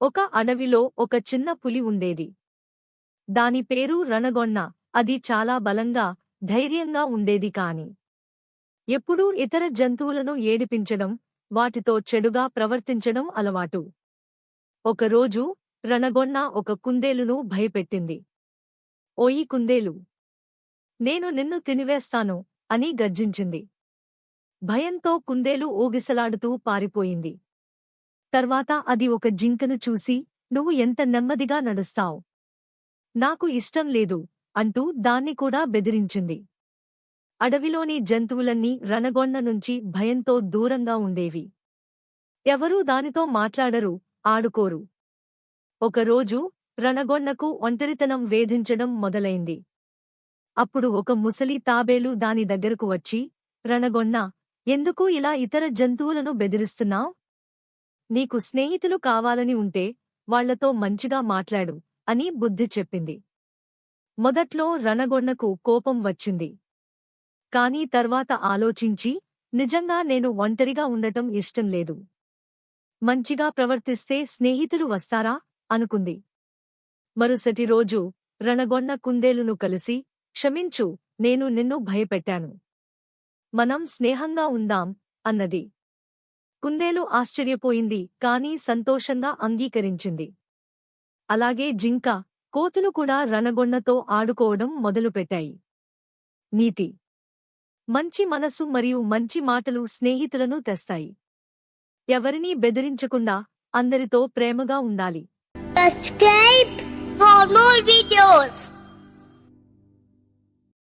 ఒక అడవిలో ఒక చిన్న పులి ఉండేది. దాని పేరు రణగొన్న అది చాలా బలంగా ధైర్యంగా ఉండేది కాని. ఎప్పుడూ ఇతర జంతువులను ఏడిపించడం వాటితో చెడుగా ప్రవర్తించడం అలవాటు. ఒకరోజు రణగొన్న ఒక కుందేలును భయపెట్టింది. ఓయి కుందేలు! నేను నిన్ను తినివేస్తాను అని గర్జించింది. భయంతో కుందేలు ఊగిసలాడుతూ పారిపోయింది. తర్వాత అది ఒక జింకను చూసి నువ్వు ఎంత నెమ్మదిగా నడుస్తావ్? నాకు ఇష్టం లేదు అంటూ దాన్ని కూడా బెదిరించింది. అడవిలోని జంతువులన్నీ రణగొండ నుంచి భయంతో దూరంగా ఉండేవి. ఎవరూ దానితో మాట్లాడరు ఆడుకోరు. ఒకరోజు రణగొండకు ఒంటరితనం వేధించడం మొదలైంది. అప్పుడు ఒక ముసలి తాబేలు దాని దగ్గరకు వచ్చి రణగొన్న ఎందుకు ఇలా ఇతర జంతువులను బెదిరిస్తున్నావు? నీకు స్నేహితులు కావాలని ఉంటే వాళ్ళతో మంచిగా మాట్లాడు అని బుద్ధి చెప్పింది. మొదట్లో రణగొండకు కోపం వచ్చింది. కాని తర్వాత ఆలోచించి నిజంగా నేను ఒంటరిగా ఉండటం ఇష్టం లేదు. మంచిగా ప్రవర్తిస్తే స్నేహితులు వస్తారా? అనుకుంది. మరుసటి రోజు రణగొండ కుందేలును కలిసి క్షమించు నేను నిన్ను భయపెట్టాను. మనం స్నేహంగా ఉందాం అన్నది. కుందేలు ఆశ్చర్యపోయింది కాని సంతోషంగా అంగీకరించింది. అలాగే జింక కోతులు కూడా రణగొన్నతో ఆడుకోవడం మొదలుపెట్టాయి. నీతి. మంచి మనసు మరియు మంచి మాటలు స్నేహితులను తెస్తాయి. ఎవరినీ బెదిరించకుండా అందరితో ప్రేమగా ఉండాలి. Subscribe for more videos.